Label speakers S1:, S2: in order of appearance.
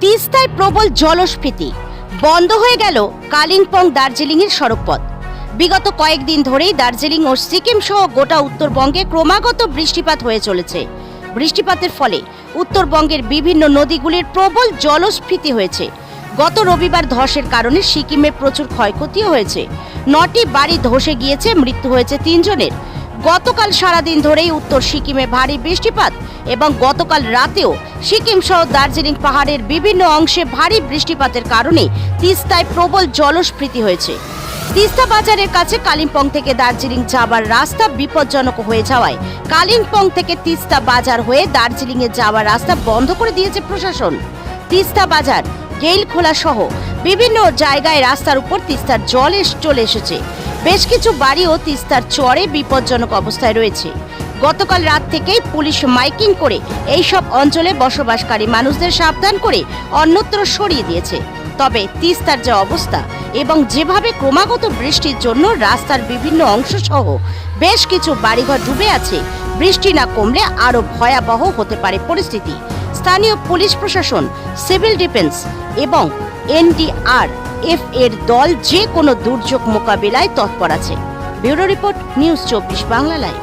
S1: তিস্তায় প্রবল জলস্ফীতি। বন্ধ হয়ে গেল কালিম্পং দার্জিলিংয়ের সড়কপথ। বিগত কয়েকদিন ধরেই দার্জিলিং ও সিকিম সহ গোটা উত্তরবঙ্গে ক্রমাগত বৃষ্টিপাত হয়ে চলেছে। বৃষ্টিপাতের ফলে উত্তরবঙ্গের বিভিন্ন নদীগুলির প্রবল জলস্ফীতি হয়েছে। গত রবিবার ধসের কারণে সিকিমে প্রচুর ক্ষয়ক্ষতিও হয়েছে। নটি বাড়ি ধসে গিয়েছে, মৃত্যু হয়েছে তিনজনের। গতকাল সারাদিন ধরেই উত্তর সিকিমে ভারী বৃষ্টিপাত এবং গতকাল রাতেও সিকিম সহ দার্জিলিং পাহাড়ের বিভিন্ন অংশে ভারী বৃষ্টিপাতের কারণে তিস্তায় প্রবল জলস্ফীতি হয়েছে। তিস্তা বাজারের কাছে কালিম্পং থেকে দার্জিলিং যাবার রাস্তা বিপজ্জনক হয়ে যাওয়ায় কালিম্পং থেকে তিস্তা বাজার হয়ে দার্জিলিংয়ে যাওয়ার রাস্তা বন্ধ করে দিয়েছে প্রশাসন। তিস্তা বাজার গেইল খোলা সহ বিভিন্ন জায়গায় রাস্তার উপর তিস্তার জল চলে এসেছে। বেশ কিছু বাড়িও তিস্তার চরে বিপজ্জনক অবস্থায় রয়েছে। গতকাল রাত থেকেই পুলিশ মাইকিং করে এই সব অঞ্চলে বসবাসকারী মানুষদের সাবধান করে অন্যত্র সরিয়ে দিয়েছে। তবে তিস্তার যে অবস্থা এবং যেভাবে ক্রমাগত বৃষ্টির জন্য রাস্তার বিভিন্ন অংশ সহ বেশ কিছু বাড়িঘর ডুবে আছে, বৃষ্টি না কমলে আরও ভয়াবহ হতে পারে পরিস্থিতি। স্থানীয় পুলিশ প্রশাসন, সিভিল ডিফেন্স এবং এনডিআর এফ এর দল যে কোনো দুর্যোগ মোকাবিলায় তৎপর আছে। ব্যুরো রিপোর্ট, নিউজ চব্বিশ বাংলা লাইভ।